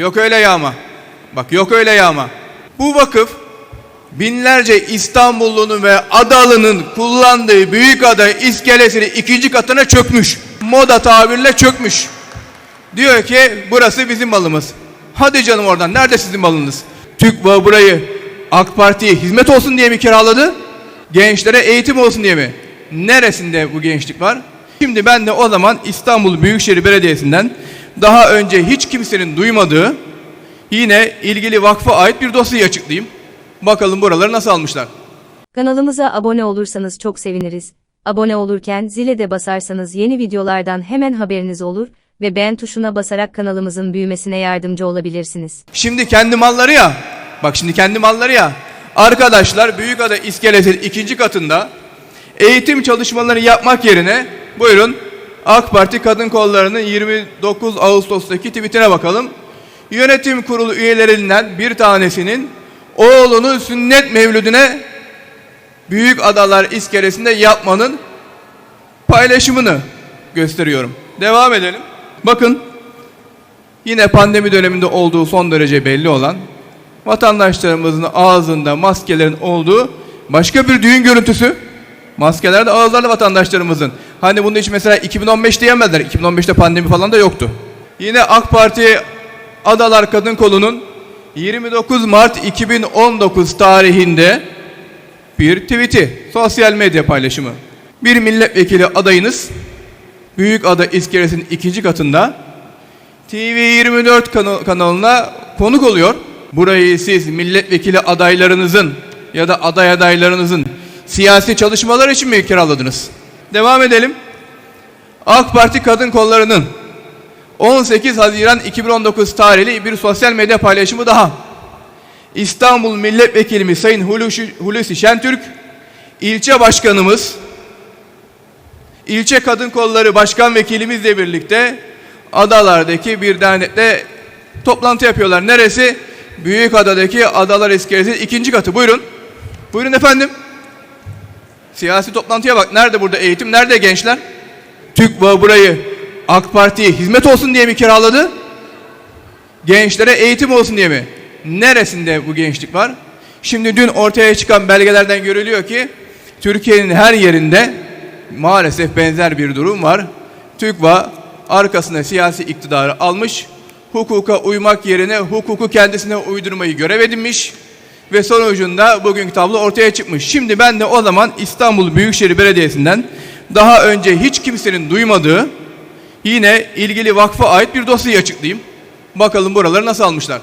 Yok öyle yağma. Bak yok öyle yağma. Bu vakıf binlerce İstanbullunun ve Adalı'nın kullandığı büyük ada iskelesini ikinci katına çökmüş. Moda tabirle çökmüş. Diyor ki burası bizim malımız. Hadi canım oradan nerede sizin malınız? TÜGVA burayı AK Parti'ye hizmet olsun diye mi kiraladı? Gençlere eğitim olsun diye mi? Neresinde bu gençlik var? Şimdi ben de o zaman İstanbul Büyükşehir Belediyesi'nden daha önce hiç kimsenin duymadığı yine ilgili vakfa ait bir dosyayı açıklayayım. Bakalım buraları nasıl almışlar. Kanalımıza abone olursanız çok seviniriz. Abone olurken zile de basarsanız yeni videolardan hemen haberiniz olur ve beğen tuşuna basarak kanalımızın büyümesine yardımcı olabilirsiniz. Şimdi kendi malları ya. Bak şimdi kendi malları ya. Arkadaşlar Büyükada İskelesi'nin ikinci katında eğitim çalışmalarını yapmak yerine buyurun AK Parti Kadın Kolları'nın 29 Ağustos'taki tweetine bakalım. Yönetim kurulu üyelerinden bir tanesinin oğlunun sünnet mevlüdüne Büyük Adalar İskelesi'nde yapmanın paylaşımını gösteriyorum. Devam edelim. Bakın Yine pandemi döneminde olduğu son derece belli olan vatandaşlarımızın ağzında maskelerin olduğu başka bir düğün görüntüsü. Maskeler de ağızlarla vatandaşlarımızın. Hani bunu hiç mesela 2015 diyemezler. 2015'te pandemi falan da yoktu. Yine AK Parti Adalar Kadın Kolu'nun 29 Mart 2019 tarihinde bir tweet'i, sosyal medya paylaşımı. Bir milletvekili adayınız Büyükada İskelesi'nin ikinci katında TV24 kana- kanalına konuk oluyor. Burayı siz milletvekili adaylarınızın ya da aday adaylarınızın siyasi çalışmalar için mi kiraladınız? Devam edelim. AK Parti Kadın Kolları'nın 18 Haziran 2019 tarihli bir sosyal medya paylaşımı daha. İstanbul Milletvekilimiz Sayın Hulusi, Hulusi Şentürk, ilçe başkanımız, İlçe Kadın Kolları Başkan Vekilimizle birlikte Adalar'daki bir dernekte toplantı yapıyorlar. Neresi? Büyükada'daki Adalar İskelesi ikinci katı. Buyurun. Buyurun efendim. Siyasi toplantıya bak. Nerede burada eğitim? Nerede gençler? TÜGVA burayı AK Parti'ye hizmet olsun diye mi kiraladı? Gençlere eğitim olsun diye mi? Neresinde bu gençlik var? Şimdi dün ortaya çıkan belgelerden görülüyor ki Türkiye'nin her yerinde maalesef benzer bir durum var. TÜGVA arkasına siyasi iktidarı almış, hukuka uymak yerine hukuku kendisine uydurmayı görev edinmiş ve sonucunda bugünkü tablo ortaya çıkmış. Şimdi ben de o zaman İstanbul Büyükşehir Belediyesi'nden daha önce hiç kimsenin duymadığı yine ilgili vakfa ait bir dosyayı açıklayayım. Bakalım buraları nasıl almışlar.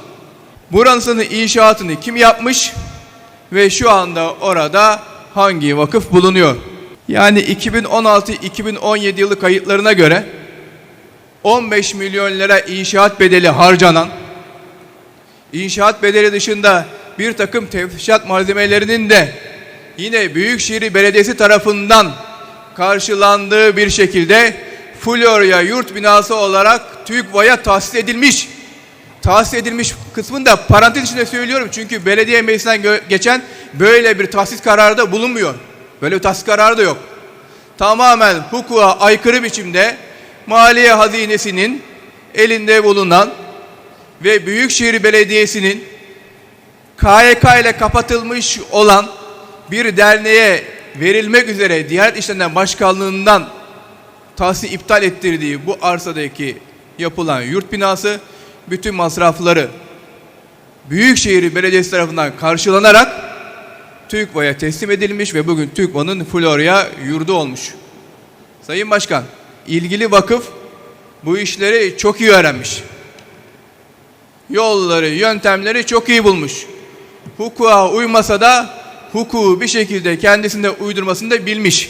Burasının inşaatını kim yapmış ve şu anda orada hangi vakıf bulunuyor? Yani 2016-2017 yılı kayıtlarına göre 15 milyon lira inşaat bedeli harcanan, inşaat bedeli dışında bir takım tefrişat malzemelerinin de yine Büyükşehir Belediyesi tarafından karşılandığı bir şekilde Florya yurt binası olarak TÜGVA'ya tahsis edilmiş. Tahsis edilmiş kısmını da parantez içinde söylüyorum çünkü belediye meclisinden geçen böyle bir tahsis kararı da bulunmuyor. Böyle bir tahsis kararı da yok. Tamamen hukuka aykırı biçimde Maliye Hazinesi'nin elinde bulunan ve Büyükşehir Belediyesi'nin KYK ile kapatılmış olan bir derneğe verilmek üzere Diyanet İşlerinden Başkanlığından tahsis iptal ettirdiği bu arsadaki yapılan yurt binası bütün masrafları Büyükşehir Belediyesi tarafından karşılanarak TÜGVA'ya teslim edilmiş ve bugün TÜGVA'nın Florya yurdu olmuş. Sayın Başkan, ilgili vakıf bu işleri çok iyi öğrenmiş. Yolları, yöntemleri çok iyi bulmuş. Hukuka uymasa da hukuku bir şekilde kendisinde uydurmasını da bilmiş.